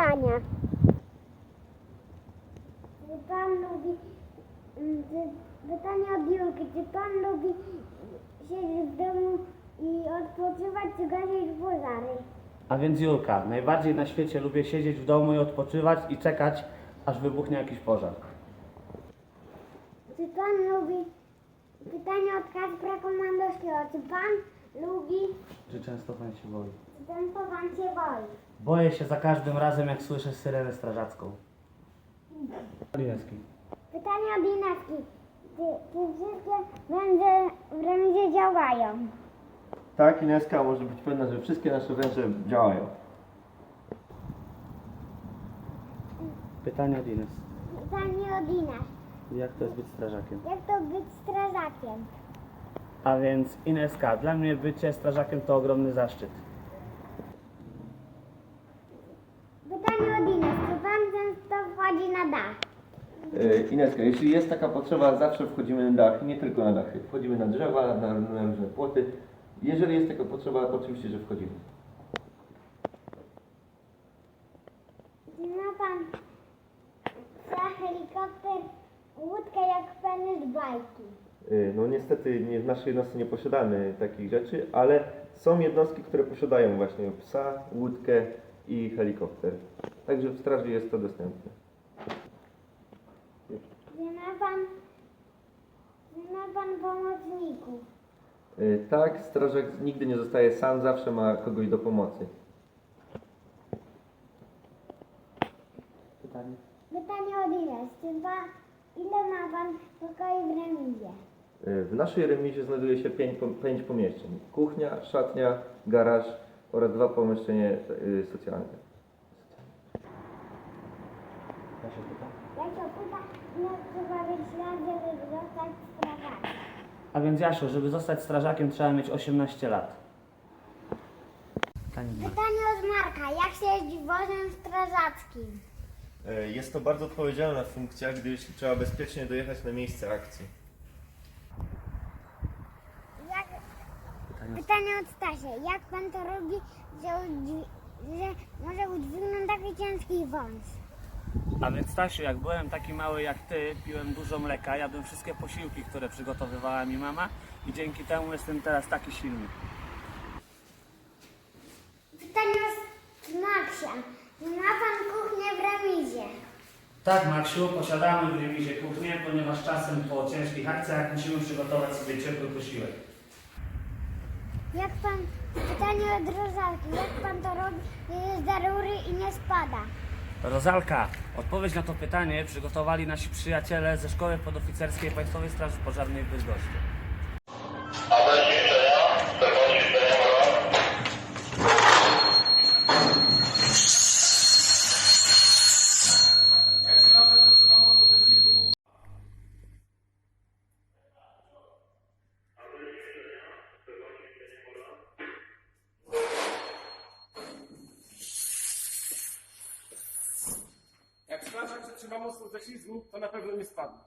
pytania. Czy pan lubi... pytanie od Julki. Czy pan lubi siedzieć w domu i odpoczywać, czy gasić pożary? A więc Julka, najbardziej na świecie lubię siedzieć w domu i odpoczywać i czekać, aż wybuchnie jakiś pożar. Czy pan lubi... Pytanie od Kacpra Komandowskiego. Czy pan lubi... Czy często pan się boi? Często pan się boi? Boję się za każdym razem, jak słyszę syrenę strażacką. Mariński. Pytanie od Ineski. Czy, czy wszystkie węże w remizie działają? Tak, Ineska może być pewna, że wszystkie nasze węże działają. Pytanie od Ines. Pytanie od Ines. Jak to jest być strażakiem? Jak to być strażakiem? A więc Ineska, dla mnie bycie strażakiem to ogromny zaszczyt. Pytanie od Ines. Czy pan często wchodzi na dach? E, Ineska, jeśli jest taka potrzeba, zawsze wchodzimy na dach, nie tylko na dachy. Wchodzimy na drzewa, na, na różne płoty. Jeżeli jest taka potrzeba, to oczywiście, że wchodzimy. Ma pan za helikopter łódkę jak pewny z bajki? E, No niestety nie, w naszej jednostce nie posiadamy takich rzeczy, ale są jednostki, które posiadają właśnie psa, łódkę i helikopter. Także w straży jest to dostępne. Czy ma pan, czy ma pan pomocników? E, Tak, strażak nigdy nie zostaje sam, zawsze ma kogoś do pomocy. Pytanie? Pytanie od Ines. Czy ile ma pan pokoi w remizie? E, W naszej remizie znajduje się pięć, pięć pomieszczeń. Kuchnia, szatnia, garaż oraz dwa pomieszczenia y, socjalne. Ja się pytam. Jak to pyta, ile trzeba być? A więc Jasiu, żeby zostać strażakiem trzeba mieć 18 lat. Pytanie. Pytanie od Marka. Jak się jeździ wozem strażackim? E, Jest to bardzo odpowiedzialna funkcja, gdyż trzeba bezpiecznie dojechać na miejsce akcji. Jak, Pytanie pytanie od Stasia. Jak pan to robi, że, udźwi- że może udźwignąć taki ciężki wąs? A więc Stasiu, jak byłem taki mały jak ty, piłem dużo mleka, jadłem wszystkie posiłki, które przygotowywała mi mama i dzięki temu jestem teraz taki silny. Pytanie od Maksia. Ma pan kuchnię w remizie? Tak, Maksiu, posiadamy w remizie kuchnię, ponieważ czasem po ciężkich akcjach musimy przygotować sobie ciepły posiłek. Jak pan, pytanie od Rozalki. Jak pan to robi, że jest za rury i nie spada? Rozalka, odpowiedź na to pytanie przygotowali nasi przyjaciele ze Szkoły Podoficerskiej Państwowej Straży Pożarnej w Bydgoszczy. Zatrzyma mocno ze ślizgu, to na pewno nie spadnie.